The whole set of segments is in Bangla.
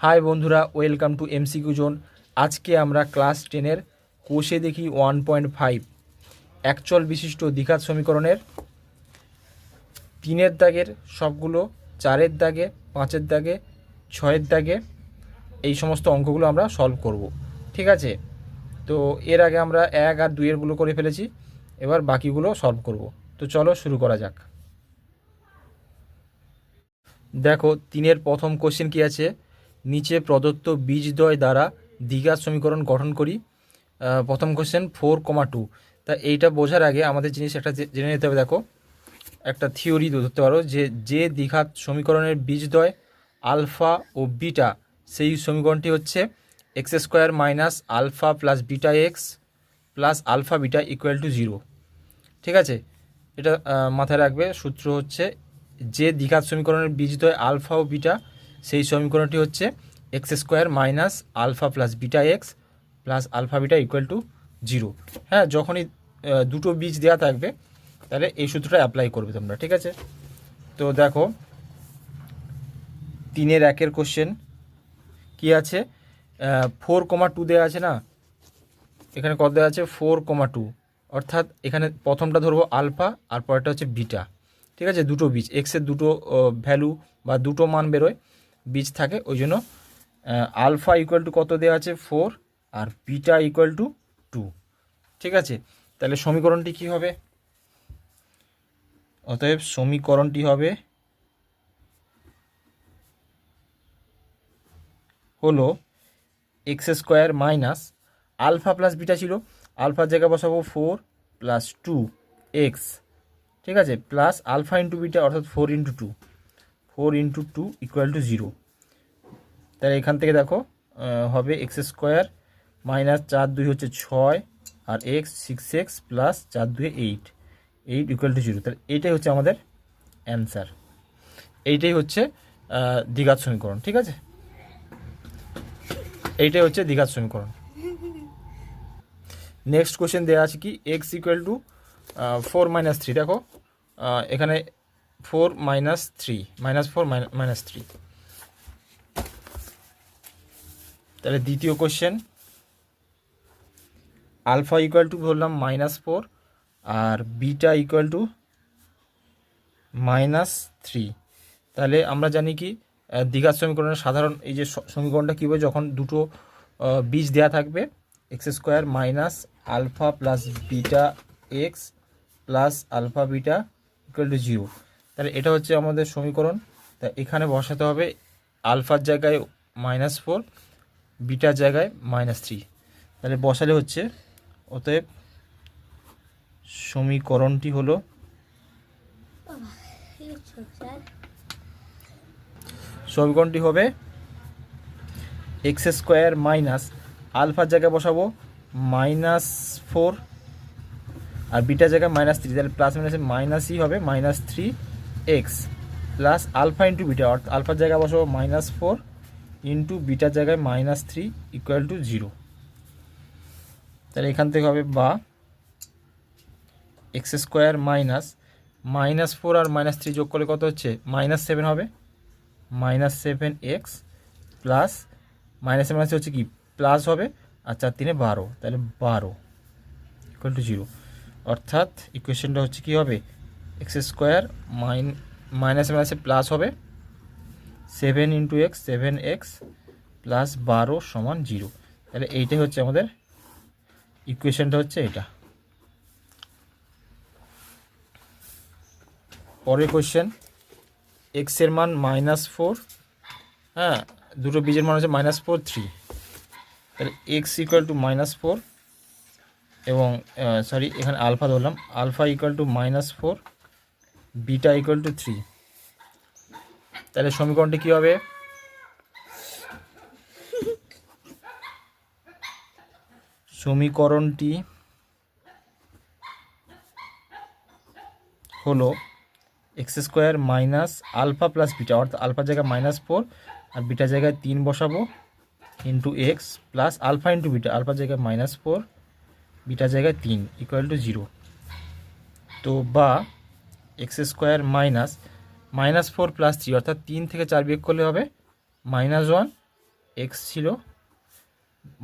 হাই বন্ধুরা, ওয়েলকাম টু এমসিকিউ জোন আজকে আমরা ক্লাস টেনের কোষে দেখি ওয়ান পয়েন্ট ফাইভ একচল বিশিষ্ট দ্বিঘাত সমীকরণের। তিনের দাগের সবগুলো, চারের দাগে, পাঁচের দাগে, ছয়ের দাগে, এই সমস্ত অঙ্কগুলো আমরা সলভ করব, ঠিক আছে? তো এর আগে আমরা এক আর দুইয়েরগুলো করে ফেলেছি, এবার বাকিগুলো সলভ করব। তো চলো শুরু করা যাক। দেখো, তিনের প্রথম কোশ্চেন কি আছে? নিচে প্রদত্ত বীজদ্বয় দ্বারা দ্বিঘাত সমীকরণ গঠন করি। প্রথম কোশ্চেন ফোর কমা টু তা এইটা বোঝার আগে আমাদের জিনিস একটা জেনে নিতে হবে, দেখো। একটা থিওরি ধরতে পারো যে যে দ্বিঘাত সমীকরণের বীজদ্বয় আলফা ও বিটা, সেই সমীকরণটি হচ্ছে x square minus alpha plus beta x plus alpha beta equal to zero ঠিক আছে? এটা মাথায় রাখবে। সূত্র হচ্ছে যে দ্বিঘাত সমীকরণের বীজদ্বয় আলফা ও বিটা সেই সমীকরণটি হচ্ছে x square minus alpha plus beta x plus alpha beta equal to zero. হ্যাঁ যখনই দুটো বীজ দেওয়া থাকবে, তাহলে এই সূত্রটা অ্যাপ্লাই করবে তোমরা, ঠিক আছে? তো দেখো, তিনের একের কোশ্চেন কি আছে? ফোর কমা টু দেওয়া আছে না? এখানে কত দেওয়া আছে? ফোর কমা টু অর্থাৎ এখানে প্রথমটা ধরবো আলফা, আর পরেরটা হচ্ছে বিটা। ঠিক আছে? দুটো বীজ এক্সের দুটো ভ্যালু বা দুটো মান বেরোয়। বীজ থাকে, ওই জন্য আলফা ইকুয়াল টু কত দেওয়া আছে? ফোর আর বিটা ইকুয়াল টু টু ঠিক আছে? তাহলে সমীকরণটি কি হবে? অতএব সমীকরণটি হবে হলো x square minus alpha plus beta ছিল। আলফার জায়গায় বসাবো ফোর প্লাস টু এক্স ঠিক আছে? প্লাস আলফা ইন্টু বিটা অর্থাৎ four into two four into two equal to zero. তাহলে এখান থেকে দেখো হবে এক্স স্কোয়ার মাইনাস চার দুই হচ্ছে ছয় আর এক্স সিক্স এক্স প্লাস চার দুই eight. Eight equal to zero. তাহলে এইটাই হচ্ছে আমাদের অ্যান্সার। এইটাই হচ্ছে দ্বিঘাত সমীকরণ, ঠিক আছে? এইটাই হচ্ছে দ্বিঘাত সমীকরণ। নেক্সট কোশ্চেন দেওয়া আছে কি? X equal to four minus three. দেখো এখানে four minus three, minus four minus three. তাহলে দ্বিতীয় কোশ্চেন আলফা ইকুয়াল টু ধরলাম minus four R beta equal to minus three. তাহলে আমরা জানি কি দ্বিঘাত সমীকরণের সাধারণ এই যে সমীকরণটা কী হবে, যখন দুটো বীজ দেওয়া থাকবে, x square minus alpha plus beta x plus alpha beta equal to zero তাহলে এটা হচ্ছে আমাদের সমীকরণ। তা এখানে বসাতে হবে আলফার জায়গায় মাইনাস ফোর বিটার জায়গায় মাইনাস থ্রি তাহলে বসালে হচ্ছে, অতএব সমীকরণটি হলো সমীকরণটি হবে এক্স স্কোয়ার মাইনাস আলফার জায়গায় বসাবো মাইনাস ফোর আর বিটার জায়গায় মাইনাস থ্রি তাহলে প্লাস মাইনাসে মাইনাসই হবে minus three x plus alpha into beta অর্থাৎ আলফার জায়গায় বসাবো মাইনাস ফোর ইন্টু বিটার জায়গায় minus three equal to zero তাহলে এখান থেকে হবে বা x square minus minus four আর মাইনাস থ্রি যোগ করলে কত হচ্ছে? মাইনাস সেভেন হবে। Minus seven x plus minus minus হচ্ছে কি? প্লাস হবে আর চার তিনে বারো। তাহলে বারো ইকুয়াল টু জিরো অর্থাৎ ইকুয়েশনটা হচ্ছে কি হবে? এক্স স্কোয়ার মাইন, মাইনাসে মাইনাসে প্লাস হবে seven into x, seven x plus বারো সমান জিরো। তাহলে এইটাই হচ্ছে আমাদের ইকুয়েশনটা হচ্ছে এটা। পরের কোয়েশ্চেন এক্সের মান মাইনাস ফোর হ্যাঁ দুটো বীজের মান হচ্ছে মাইনাস ফোর, থ্রি। তাহলে x equal to minus four এবং সরি এখানে আলফা ধরলাম, alpha equal to minus four beta equal to three তাহলে সমীকরণটি কী হবে? সমীকরণটি হলো x square minus alpha plus beta অর্থাৎ আলফার জায়গায় মাইনাস ফোর আর বিটার জায়গায় তিন বসাবো into X plus alpha into beta আলফার জায়গায় মাইনাস ফোর বিটার জায়গায় তিন ইকুয়াল টু জিরো তো বা X square minus minus four plus three, অর্থাৎ তিন থেকে চার বিয়োগ করলে হবে মাইনাস ওয়ান, এক্স ছিল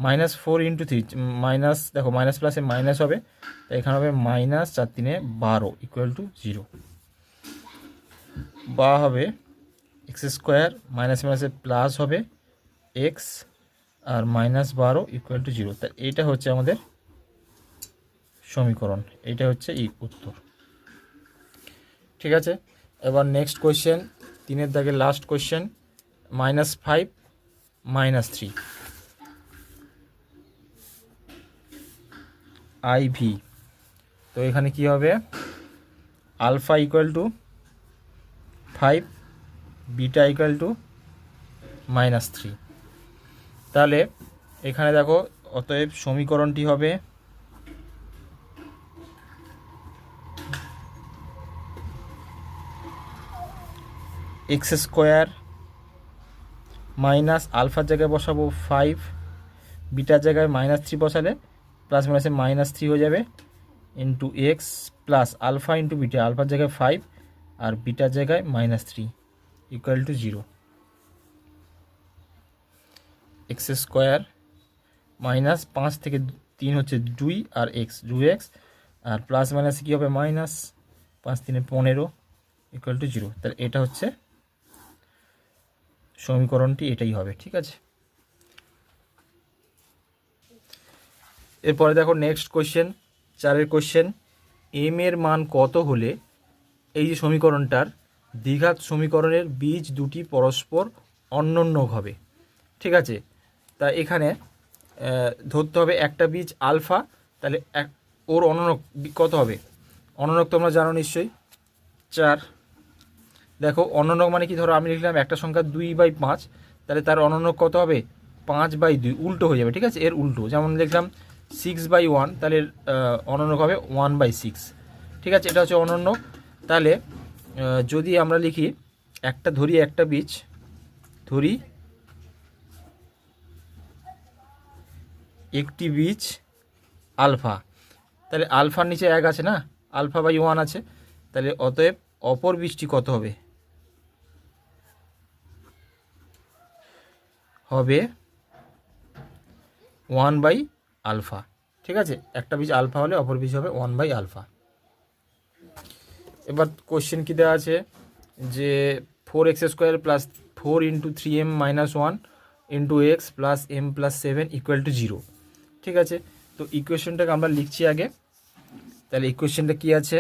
minus four into three, minus, দেখো মাইনাস প্লাসে মাইনাস হবে তাই এখানে হবে মাইনাস চার তিনে বারো ইকুয়াল টু জিরো বা হবে এক্স স্কোয়ার মাইনাস মাইনাসে প্লাস হবে এক্স আর মাইনাস বারো ইকুয়াল টু জিরো তা এইটা হচ্ছে আমাদের সমীকরণ, এইটা হচ্ছে উত্তর। ঠিক আছে? এবার নেক্সট কোয়েশ্চেন তিনের দাগে last question minus five minus three I V তো এখানে কি হবে? Alpha equal to five beta equal to minus three তাহলে এখানে দেখো, অতএব সমীকরণটি হবে এক্স স্কোয়ার মাইনাস আলফার জায়গায় বসাবো ফাইভ বিটার জায়গায় মাইনাস থ্রি বসালে প্লাস মাইনাসে মাইনাস থ্রি হয়ে যাবে into X plus alpha into beta আলফার জায়গায় ফাইভ আর বিটার জায়গায় minus three equal to zero X square minus পাঁচ থেকে তিন হচ্ছে দুই আর এক্স দুই এক্স আর প্লাস মাইনাস কী হবে? মাইনাস পাঁচ তিনে পনেরো ইকুয়াল টু জিরো তাহলে এটা হচ্ছে সমীকরণটি এটাই হবে, ঠিক আছে? এরপরে দেখো নেক্সট কোশ্চেন চারের কোশ্চেন এম এর মান কত হলে এই যে সমীকরণটার দ্বিঘাত সমীকরণের বীজ দুটি পরস্পর অন্যন্য হবে, ঠিক আছে? তা এখানে ধরতে হবে একটা বীজ আলফা, তাহলে এক, ওর অননক কত হবে? অননক তোমরা জানো নিশ্চয়ই? চার। দেখো অননক মানে কি? ধরো, আমি লিখলাম একটা সংখ্যা দুই বাই পাঁচ, তাহলে তার অননক কত হবে? পাঁচ বাই দুই, উল্টো হয়ে যাবে, ঠিক আছে? এর উল্টো। যেমন দেখলাম সিক্স বাই ওয়ান তাহলে অননক হবে? ওয়ান বাই সিক্স ঠিক আছে? এটা হচ্ছে অনন্যক তাহলে যদি আমরা লিখি, একটা ধরি একটা বীজ, ধরি একটি বীজ আলফা। তাহলে আলফার নিচে এক আছে না? আলফা বাই ওয়ান আছে। তাহলে অতএব অপর বীজটি কত হবে? হবে ওয়ান বাই আলফা ঠিক আছে? একটা বীজ আলফা হলে অপর বীজ হবে ওয়ান বাই আলফা এবার কোশ্চেন কী দেওয়া আছে? যে four X square plus four into three M minus one into X plus M plus seven equal to zero ঠিক আছে? তো ইকুয়েশনটাকে আমরা লিখছি আগে। তাহলে ইকুয়েশনটা কী আছে?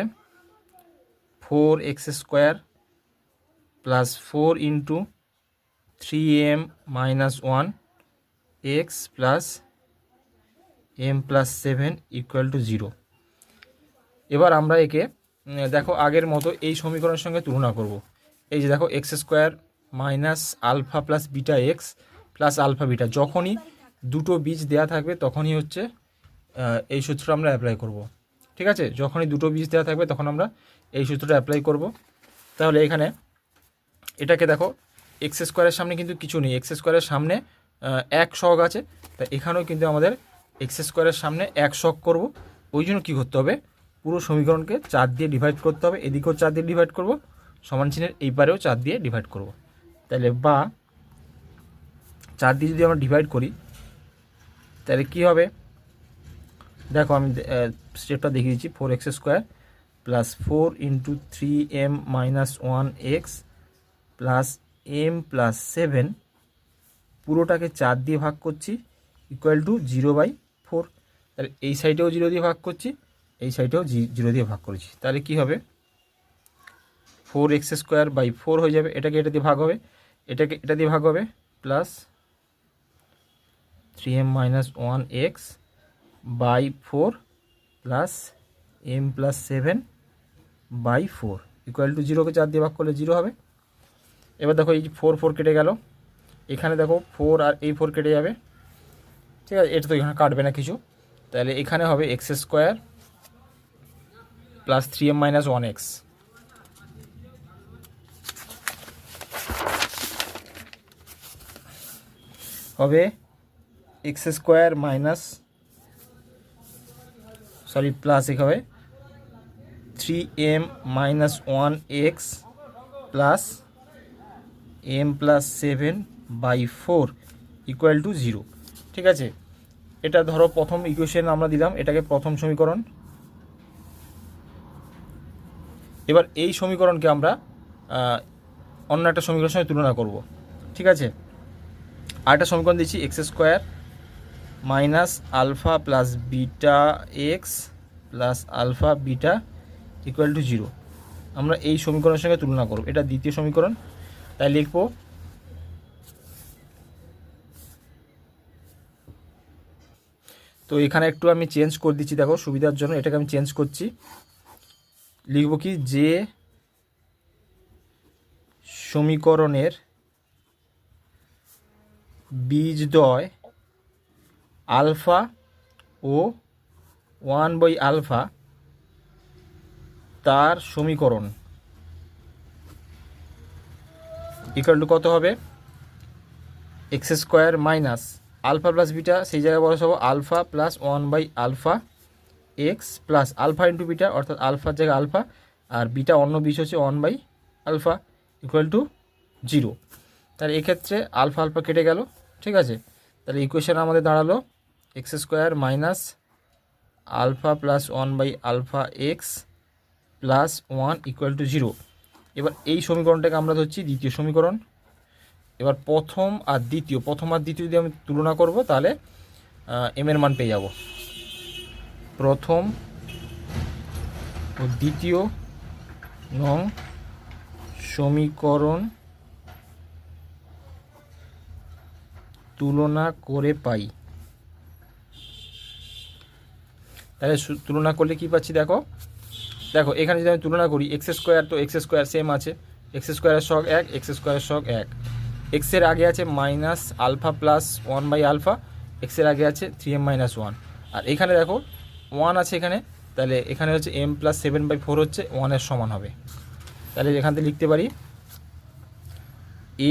Four X square plus four into three M minus one X plus M plus seven equal to zero এবার আমরা একে দেখো আগের মতো এই সমীকরণের সঙ্গে তুলনা করব। এই যে দেখো X square minus alpha plus beta X plus alpha beta যখনই দুটো বীজ দেয়া থাকবে তখনই হচ্ছে এই সূত্রটা আমরা অ্যাপ্লাই করব। ঠিক আছে? যখনই দুটো বীজ দেওয়া থাকবে তখন আমরা এই সূত্রটা অ্যাপ্লাই করব। তাহলে এখানে এটাকে দেখো এক্স স্কোয়ারের সামনে কিন্তু কিছু নেই। এক্স স্কোয়ারের সামনে এক শখ আছে। তা এখানেও কিন্তু আমাদের এক্স স্কোয়ারের সামনে এক শখ করব। ওই জন্য কী করতে হবে? পুরো সমীকরণকে চার দিয়ে ডিভাইড করতে হবে। এদিকেও চার দিয়ে ডিভাইড করব। সমান চিহ্নের এই পারেও চার দিয়ে ডিভাইড করব। তাহলে বা চার দিয়ে যদি আমরা ডিভাইড করি, তাহলে কী হবে? দেখো আমি স্টেপটা দেখিয়ে দিচ্ছি। Four X square plus four into three M minus one X plus M plus seven পুরোটাকে চার দিয়ে ভাগ করছি equal to zero by four তাহলে এই সাইডেও জিরো দিয়ে ভাগ করছি, এই সাইডেও জিরো দিয়ে ভাগ করেছি। তাহলে কি হবে? Four X square by four হয়ে যাবে। এটাকে এটা দিয়ে ভাগ হবে। এটাকে এটা দিয়ে ভাগ হবে plus three M minus one X by four plus M plus seven by four equal to জিরোকে চার দিয়ে ভাগ করলে জিরো হবে। এবার দেখো এই যে ফোর ফোর কেটে গেল। এখানে দেখো ফোর আর এই ফোর কেটে যাবে। ঠিক আছে, এটা তো এখানে কাটবে না কিছু। তাহলে এখানে হবে X square plus three M minus one X হবে X square minus sorry plus এক হবে three M minus one X plus M plus seven by four equal to zero ঠিক আছে? এটা ধরো প্রথম ইকুয়েশন আমরা দিলাম, এটাকে প্রথম সমীকরণ। এবার এই সমীকরণকে আমরা অন্য একটা সমীকরণের সঙ্গে তুলনা করব। ঠিক আছে? আরেকটা সমীকরণ দিচ্ছি X square minus alpha plus beta X plus alpha beta equal to zero আমরা এই সমীকরণের সঙ্গে তুলনা করব। এটা দ্বিতীয় সমীকরণ। তাই লিখব। তো এখানে একটু আমি চেঞ্জ করে দিচ্ছি, দেখো, সুবিধার জন্য এটাকে আমি চেঞ্জ করছি। লিখব কি, যে সমীকরণের বীজদ্বয় আলফা ও ওয়ান বাই আলফা তার সমীকরণ। ইকুয়াল টু কত হবে? X square minus alpha plus beta সেই জায়গায় বলা সব alpha plus one by alpha X plus alpha into beta অর্থাৎ আলফার জায়গায় আলফা আর বিটা অন্য বিষ হচ্ছে one by alpha equal to zero তাহলে এক্ষেত্রে আলফা আলফা কেটে গেল, ঠিক আছে? তাহলে ইকুয়েশন আমাদের দাঁড়াল X square minus alpha plus one by alpha X plus one equal to zero এবার এই সমীকরণটাকে আমরা ধরছি দ্বিতীয় সমীকরণ। এবার প্রথম আর দ্বিতীয়, প্রথম আর দ্বিতীয় যদি আমি তুলনা করব, তাহলে এম এর মান পেয়ে যাব। প্রথম ও দ্বিতীয় নং সমীকরণ তুলনা করে পাই। তাহলে তুলনা করলে কি পাচ্ছি দেখো? দেখো, এখানে যদি আমি তুলনা করি এক্স স্কোয়ার তো এক্স স্কোয়ার সেম আছে। এক্স স্কোয়ারের শখ এক এক্স স্কোয়ারের শখ এক। এক্সের আগে আছে minus alpha plus one by alpha এক্সের আগে আছে থ্রি এম মাইনাস ওয়ান আর এখানে দেখো ওয়ান আছে এখানে, তাহলে এখানে হচ্ছে M plus seven by four হচ্ছে ওয়ানের সমান হবে। তাহলে এখান থেকে লিখতে পারি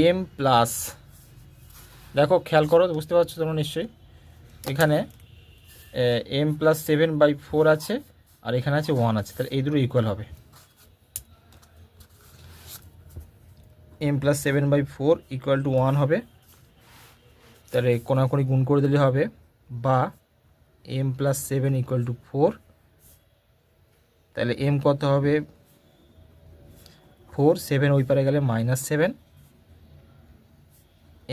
এম প্লাস দেখো, খেয়াল করো, বুঝতে পারছ তোমরা নিশ্চয়ই? এখানে M plus seven by four আছে আর এখানে আছে ওয়ান আছে, তাহলে এই দুটো ইকুয়াল হবে। M plus seven by four equal to one হবে। তাহলে কোনাকুনি গুণ করে দিলে হবে বা M plus seven equal to four তাহলে এম কত হবে? ফোর সেভেন ওই পারে গেলে minus seven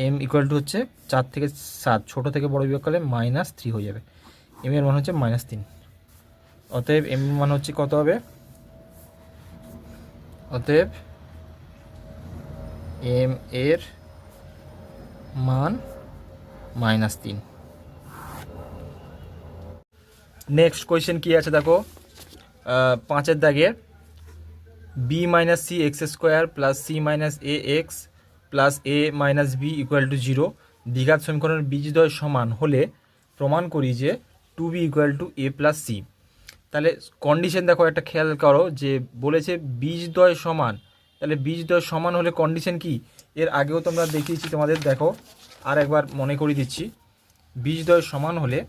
M equal to হচ্ছে চার থেকে সাত, ছোটো থেকে বড় বিয়োগ করলে মাইনাস থ্রি হয়ে যাবে। এম এর মান হচ্ছে মাইনাস তিন। অতএব এম মান হচ্ছে কত হবে? অতএব এম এর মান মাইনাস তিন। নেক্সট কোয়েশ্চেন কী আছে দেখো? পাঁচের দাগে B minus C X square plus C minus A X plus A minus B equal to zero দ্বিঘাত সমীকরণের বীজদ্বয় সমান হলে প্রমাণ করি যে two B equal to A plus C তাহলে কন্ডিশন দেখো একটা খেয়াল করো যে বলেছে বীজদ্বয় সমান। তাহলে বীজদ্বয় সমান হলে কন্ডিশন কি? এর আগেও তোমরা দেখিয়েছি, তোমাদের দেখো। আর একবার মনে করিয়ে দিচ্ছি। বীজদ্বয় সমান হলে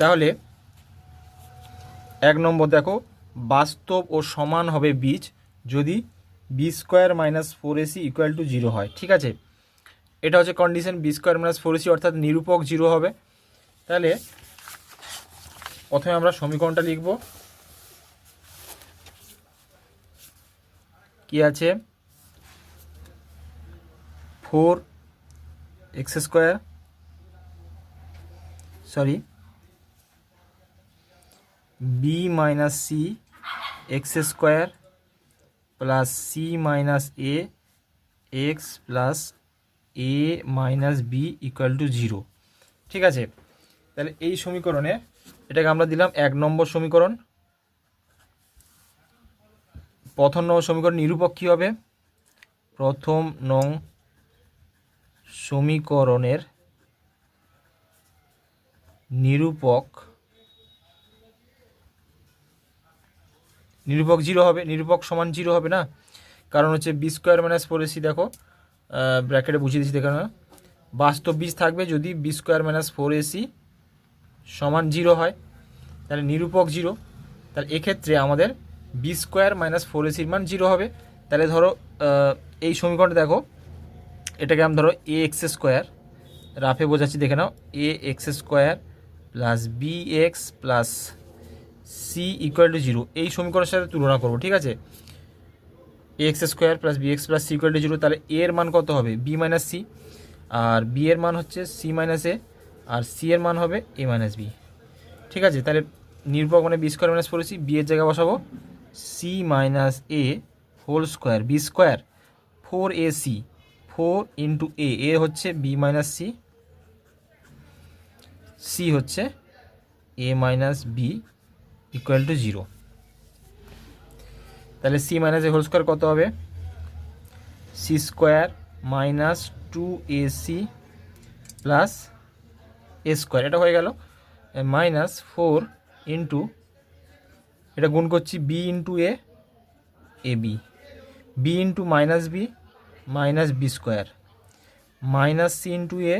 তাহলে এক নম্বর দেখো, বাস্তব ও সমান হবে বীজ যদি B square minus four AC equal to zero হয়। ঠিক আছে? এটা হচ্ছে condition B square minus four AC অর্থাৎ নিরূপক জিরো হবে। তাহলে প্রথমে আমরা সমীকরণটা লিখব। কি আছে? Four X square, sorry, B minus C X square plus C minus A X plus A minus B equal to zero. ঠিক আছে? তাহলে এই সমীকরণে এটাকে আমরা দিলাম এক নম্বর সমীকরণ। প্রথম নম্বর সমীকরণ নিরূপক কী হবে। প্রথম নং সমীকরণের নিরূপক নিরূপক জিরো হবে, নিরূপক সমান জিরো হবে না? কারণ হচ্ছে বি স্কোয়ার মাইনাস এসি দেখো ব্র্যাকেটে বুঝিয়ে দিচ্ছি দেখানো। বাস্তব বীজ থাকবে যদি B square minus four AC সমান জিরো হয়, তাহলে নিরূপক জিরো। তাহলে এক্ষেত্রে আমাদের বি স্কোয়ার মাইনাস ফোর এসির মান জিরো হবে। তাহলে ধরো এই সমীকরণটা দেখো। এটাকে আমি ধরো এ এক্স স্কোয়ার রাফে বোঝাচ্ছি, দেখে নাও। A X square plus B X plus C equal to zero এই সমীকরণের সাথে তুলনা করব, ঠিক আছে? X square plus B X plus C equal to zero তাহলে এর মান কত হবে? বি মাইনাস সি আর বি এর মান হচ্ছে সি মাইনাস এ আর সি এর মান হবে এ মাইনাস বি ঠিক আছে, তাহলে নির্ভর মানে বি স্কোয়ার মাইনাস করেছি বি এর জায়গায় বসাবো। C minus A whole square B square four A C four into A A হচ্ছে বি মাইনাস সি সি হচ্ছে A minus B equal to zero তাহলে C minus A whole square কত হবে? C square minus two A C plus A square এটা হয়ে গেল মাইনাস ফোর ইন্টু এটা গুণ করছি B into A A B B into minus B minus B square minus C into A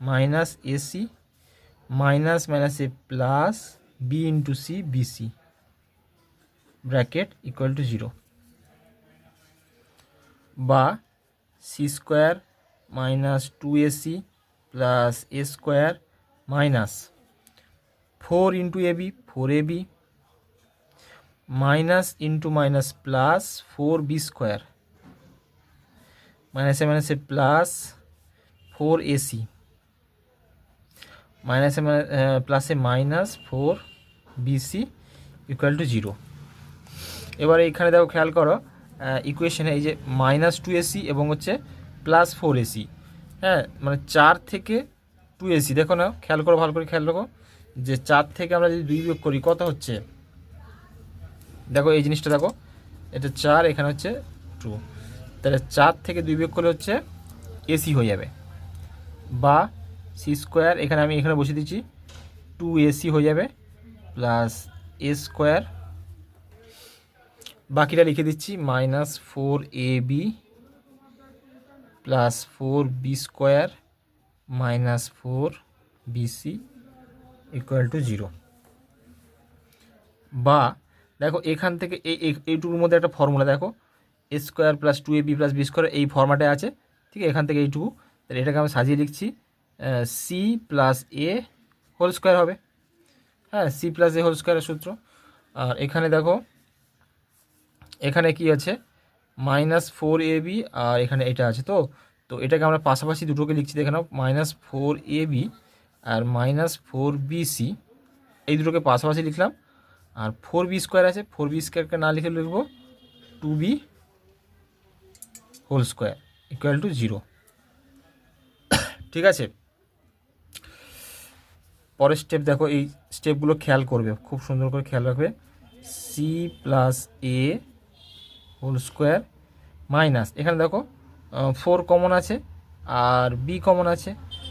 minus A C minus minus A plus B into C B C bracket equal to zero বা C square minus two A C plus A square minus four into A B, four A B minus into minus plus four B square. মাইনাসে মাইনাসে প্লাস ফোর এসি মাইনাসে প্লাসে minus four BC equal to zero এবার এইখানে দেখো খেয়াল করো ইকুয়েশনে এই যে মাইনাস টু এসি এবং হচ্ছে প্লাস ফোর এসি হ্যাঁ মানে চার থেকে টু এসি দেখো না, খেয়াল করো, ভালো করে খেয়াল রাখো, যে চার থেকে আমরা যদি দুই বিয়োগ করি, কত হচ্ছে? দেখো এই জিনিসটা দেখো, এটা চার, এখানে হচ্ছে টু তাহলে চার থেকে দুই বিয়োগ করলে হচ্ছে এসি হয়ে যাবে। বা সি স্কোয়ার এখানে আমি এখানে বসে দিচ্ছি টু এসি হয়ে যাবে প্লাস এ স্কোয়ার বাকিটা লিখে দিচ্ছি minus four A B plus four B square minus four BC equal to zero বা দেখো এখান থেকে এই এই- এইটুকুর মধ্যে একটা ফর্মুলা দেখো A square plus two A B plus B square এই ফর্মাটে আছে, ঠিক আছে এখান থেকে এইটুকু। তাহলে এটাকে আমি সাজিয়ে লিখছি C plus A whole square হবে। হ্যাঁ সি প্লাস এ হোল স্কোয়ারের সূত্র। আর এখানে দেখো, এখানে কি আছে মাইনাস ফোর এ বি আর এখানে এটা আছে তো তো এটাকে আমরা পাশাপাশি দুটোকে লিখছি, দেখে নাও মাইনাস ফোর এ বি আর মাইনাস ফোর বি সি এই দুটোকে পাশাপাশি লিখলাম। আর ফোর বি স্কোয়ার আছে ফোর বি স্কোয়ারকে না লিখে লিখব two B whole square equal to zero ঠিক আছে? পরের স্টেপ দেখো, এই স্টেপগুলো খেয়াল করবে, খুব সুন্দর করে খেয়াল রাখবে। C plus A whole square minus এখানে দেখো ফোর কমন আছে আর বি কমন আছে।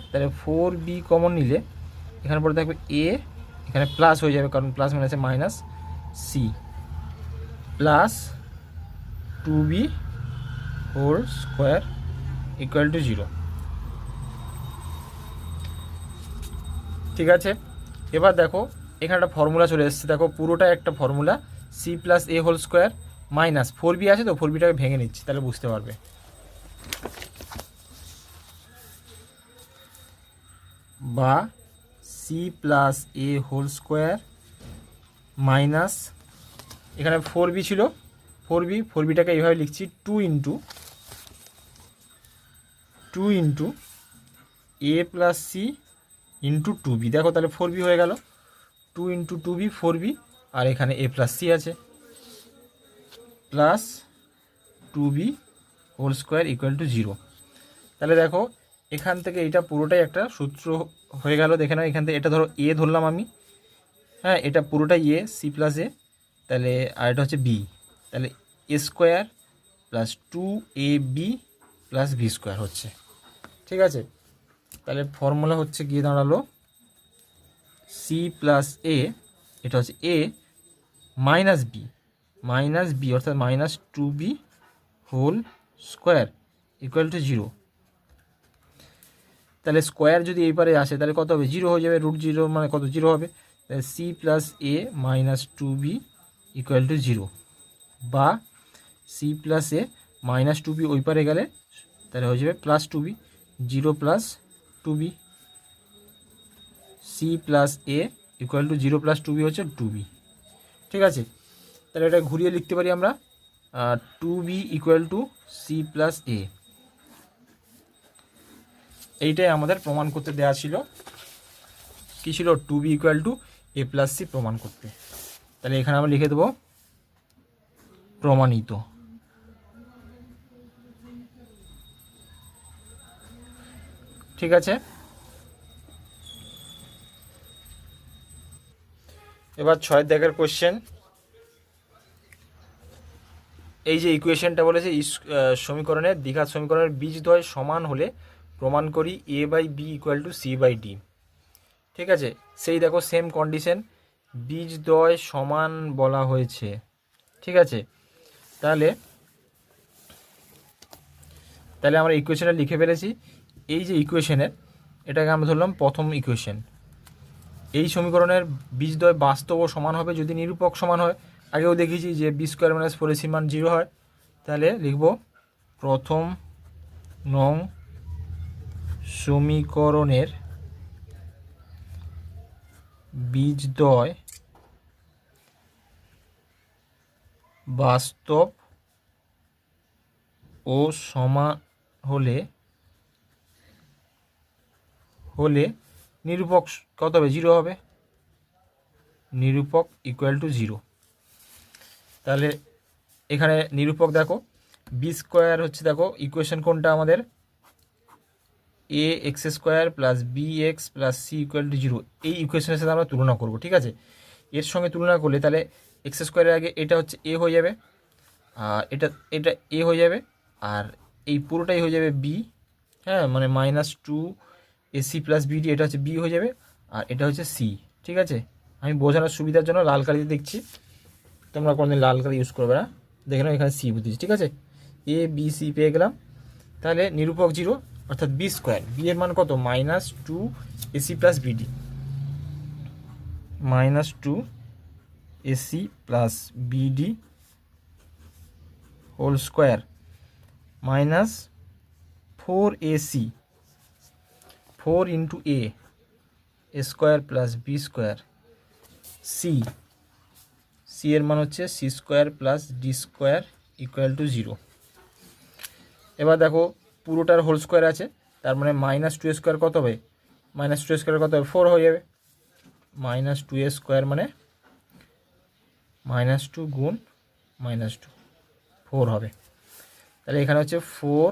তাহলে ফোর বি কমন নিলে এখানে পরে থাকবে এ এখানে প্লাস হয়ে যাবে, কারণ প্লাস মাইনাসে minus C plus two B whole square equal to zero ঠিক আছে? এবার দেখো, এখানে একটা ফর্মুলা চলে এসেছে। দেখো পুরোটা একটা formula C plus A whole square minus four B আছে তো ফোর বিটাকে ভেঙে নিচ্ছি, তাহলে বুঝতে পারবে। বা C plus A whole square minus এখানে ফোর বি ছিল ফোর বি ফোর বিটাকে এইভাবে লিখছি two into two into A plus C into two B দেখো তাহলে ফোর বি হয়ে গেল two into two B four B আর এখানে এ প্লাস সি আছে। Plus two B whole square equal to zero তাহলে দেখো এখান থেকে এটা পুরোটাই একটা সূত্র হয়ে গেল, দেখে নাও এখান থেকে। এটা ধরো এ ধরলাম আমি। হ্যাঁ এটা পুরোটাই এ সি প্লাস এ তাহলে, আর এটা হচ্ছে বি তাহলে A square plus two A B plus B square হচ্ছে। ঠিক আছে? তাহলে ফর্মুলা হচ্ছে গিয়ে দাঁড়াল সি প্লাস এ এটা হচ্ছে A minus B minus B অর্থাৎ minus two B whole square equal to zero তাহলে স্কোয়ার যদি এই পারে আসে, তাহলে কত হবে? জিরো হয়ে যাবে রুট জিরো মানে কত? জিরো হবে। তাহলে C plus A minus two B equal to zero বা C plus A minus two B ওই পারে গেলে তাহলে হয়ে যাবে plus two B zero plus two B C plus A equal to zero plus two B হচ্ছে টু বি ঠিক আছে? তাহলে এটা ঘুরিয়ে লিখতে পারি আমরা two B equal to C plus A এইটাই আমাদের প্রমাণ করতে দেওয়া ছিল। কী ছিল? Two B equal to A plus C প্রমাণ করতে। তাহলে এখানে আমরা লিখে দেবো প্রমাণিত। ঠিক আছে? এবার ছয় দেখার কোশ্চেন এই যে ইকুয়েশনটা বলেছে সমীকরণের, দ্বিঘাত সমীকরণের বীজদ্বয় সমান হলে প্রমাণ করি A by B equal to C by D ঠিক আছে? সেই দেখো সেম কন্ডিশন বীজদ্বয় সমান বলা হয়েছে। ঠিক আছে? তাহলে তাহলে আমরা ইকুয়েশনটা লিখে ফেলেছি। এই যে ইকুয়েশনের এটাকে আমরা ধরলাম প্রথম ইকুয়েশন এই সমীকরণের বীজদ্বয় বাস্তব ও সমান হবে যদি নিরূপক সমান হয়। আগেও দেখেছি যে B square minus four AC zero হয়। তাহলে লিখব প্রথম নং সমীকরণের বীজদ্বয় বাস্তব ও সমান হলে হলে নিরূপক কত হবে? জিরো হবে। নিরূপক ইকুয়াল টু জিরো তাহলে এখানে নিরূপক দেখো। বি স্কোয়ার হচ্ছে দেখো ইকুয়েশন কোনটা আমাদের? A X square plus B X plus C equal to zero এই ইকুয়েশনের সাথে আমরা তুলনা করব, ঠিক আছে? এর সঙ্গে তুলনা করলে তাহলে এক্স স্কোয়ারের আগে এটা হচ্ছে এ হয়ে যাবে, আর এটা এটা এ হয়ে যাবে, আর এই পুরোটাই হয়ে যাবে বি হ্যাঁ? মানে minus two AC plus BD এটা হচ্ছে বি হয়ে যাবে, আর এটা হচ্ছে সি ঠিক আছে? আমি বোঝানোর সুবিধার জন্য লাল কালিতে দেখছি। তোমরা কোনোদিন লাল কালি ইউজ করবে না। দেখে নাও এখানে সি বুঝেছি ঠিক আছে? এ বি সি পেয়ে গেলাম। তাহলে নিরূপক জিরো অর্থাৎ বি স্কোয়ার, বি এর মান কত? Minus two AC plus BD minus two AC plus BD whole square minus four AC four into A square plus B square C. C এর মান হচ্ছে C square plus D square equal to zero. এবার দেখো পুরোটার হোল স্কোয়ার আছে। তার মানে মাইনাস টু স্কোয়ার কত হবে? মাইনাস টু স্কোয়ার কত হবে? ফোর হয়ে যাবে। মাইনাস টু স্কোয়ার মানে মাইনাস টু গুণ মাইনাস টু ফোর হবে। তাহলে এখানে হচ্ছে four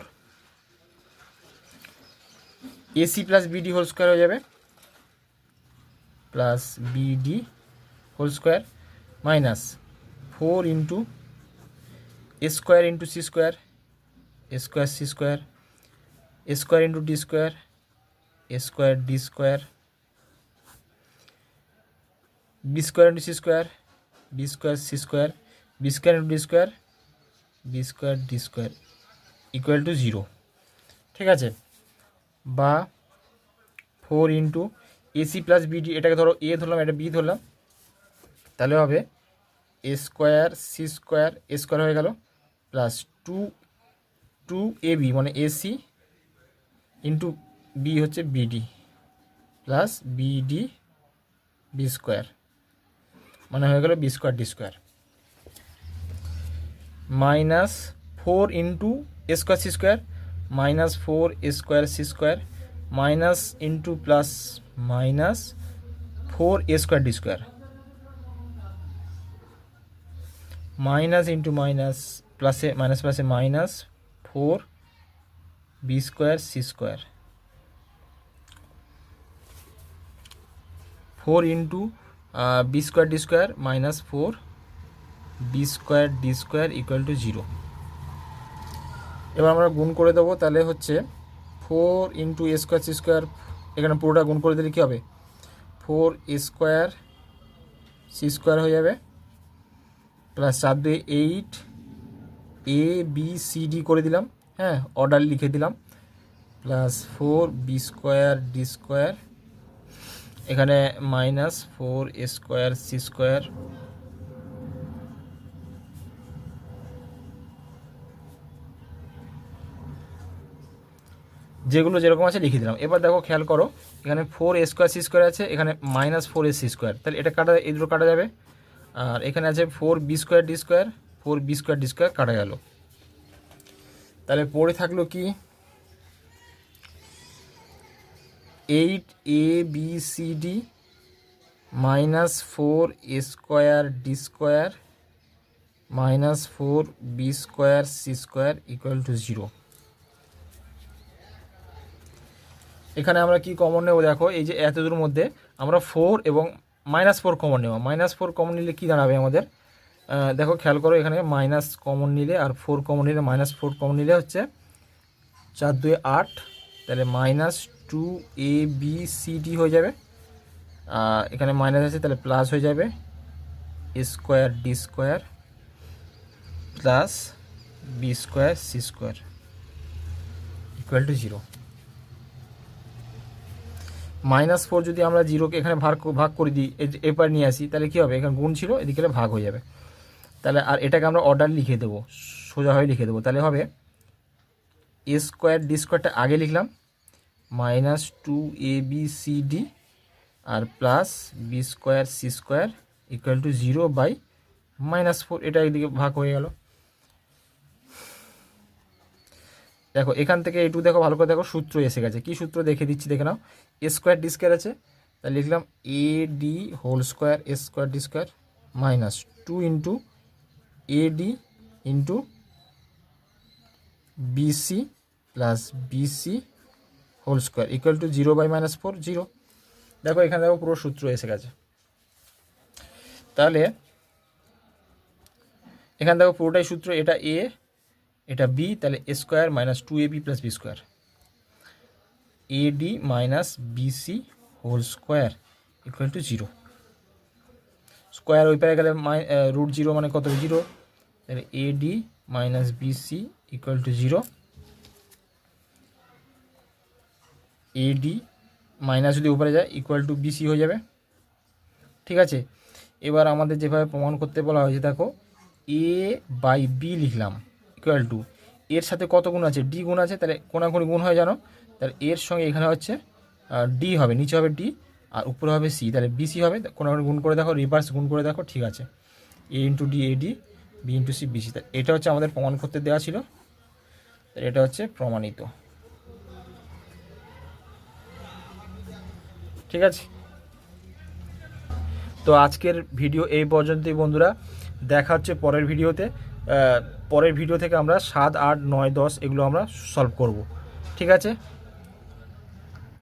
AC plus BD whole square হয়ে যাবে। Plus BD whole square minus four into square into C square square C square square into D square square D square, B square into C square, B square C square, B square into D square, B square D square equal to zero. ঠিক আছে? বা four into AC plus BD এটাকে ধরো এ ধরলাম, এটা বি ধরলাম, তাহলে হবে A square C square, A square হয়ে গেল plus two two A B মানে এসি ইন্টু বি হচ্ছে BD plus BD B square মানে হয়ে গেল B square D square minus four into A square C square minus four A square C square minus into plus minus four A square D square minus into minus প্লাসে মাইনাস প্লাসে minus four B square, C square. Four into B square, D square minus four, B square, D square equal to zero এবার আমরা গুণ করে দেবো, তাহলে হচ্ছে four into A square, C square, এখানে পুরোটা গুণ করে দিলে কী হবে? Four A square, C square হয়ে যাবে। প্লাস চার দুই eight A B C D করে দিলাম। হ্যাঁ অর্ডার লিখে দিলাম। Plus four B square D square এখানে minus four A square C square যেগুলো যেরকম আছে লিখে দিলাম। এবার দেখো, খেয়াল করো, এখানে four A square C square আছে, এখানে minus four A C square তাহলে এটা কাটা, এই দুটো কাটা যাবে। আর এখানে আছে four B square D square four B square D square কাটা গেল। তাহলে পড়ে থাকল কি? Eight A B C D minus four A square D square minus four B square C square equal to zero এখানে আমরা কি কমন নেব দেখো? এই যে এতদূর মধ্যে আমরা ফোর এবং মাইনাস ফোর কমন নেব। মাইনাস ফোর কমন নিলে কী দাঁড়াবে আমাদের? দেখো খেয়াল করো, এখানে মাইনাস কমন নিলে আর ফোর কমন নিলে মাইনাস ফোর কমন নিলে হচ্ছে চার দুই আট, তাহলে minus two A B C D হয়ে যাবে। এখানে মাইনাস আছে, তাহলে প্লাস হয়ে যাবে square D square plus B square C square equal to zero minus four যদি আমরা জিরোকে এখানে ভাগ ভাগ করে দিই এবার নিয়ে আসি, তাহলে কী হবে? এখানে গুণ ছিল, এদিকে ভাগ হয়ে যাবে। তাহলে আর এটাকে আমরা অর্ডার লিখে দেবো, সোজা হয়ে লিখে দেবো। তাহলে হবে এ স্কোয়ার ডি স্কোয়ারটা আগে লিখলাম minus two A B C D R plus B square C square equal to zero by minus four এটা এদিকে ভাগ হয়ে গেল। দেখো, এখান থেকে এটু দেখো, ভালো করে দেখো, সূত্র এসে গেছে। কি সূত্র দেখে দিচ্ছি, দেখে নাও। এ স্কোয়ার ডি স্কোয়ার আছে, তাহলে লিখলাম A D whole square A square D square minus two into A D into BC plus BC whole square equal to zero by minus four zero দেখো, এখানে দেখো পুরো সূত্র এসে গেছে। তাহলে এখানে দেখো পুরোটাই সূত্র, এটা এ এটা বি তাহলে A square minus two A B plus B square A D minus BC whole square equal to zero square ওই পারে গেলে মাই রুট জিরো মানে কত? জিরো তাহলে A D minus BC equal to zero A D minus যদি উপরে যায় ইকুয়াল টু বিসি হয়ে যাবে। ঠিক আছে? এবার আমাদের যেভাবে প্রমাণ করতে বলা হয়েছে, দেখো এ বাই বি লিখলাম ইকুয়াল টু এর সাথে কত গুণ আছে? ডি গুণ আছে, তাহলে কোনাকুনি গুণ হয়, জানো? তাহলে এর সঙ্গে এখানে হচ্ছে ডি হবে, নিচে হবে ডি আর উপরে হবে সি তাহলে বিসি হবে, কোনাকুনি গুণ করে দেখো রিভার্স গুণ করে দেখো, ঠিক আছে। A into D A D B into C BC এটা হচ্ছে আমাদের প্রমাণ করতে দেওয়া ছিল। এটা হচ্ছে প্রমাণিত। ঠিক আছে? তো আজকের ভিডিও এই পর্যন্তই বন্ধুরা। দেখা হচ্ছে পরের ভিডিওতে। পরের ভিডিও থেকে আমরা সাত, আট, নয়, দশ এগুলো আমরা সলভ করব। ঠিক আছে?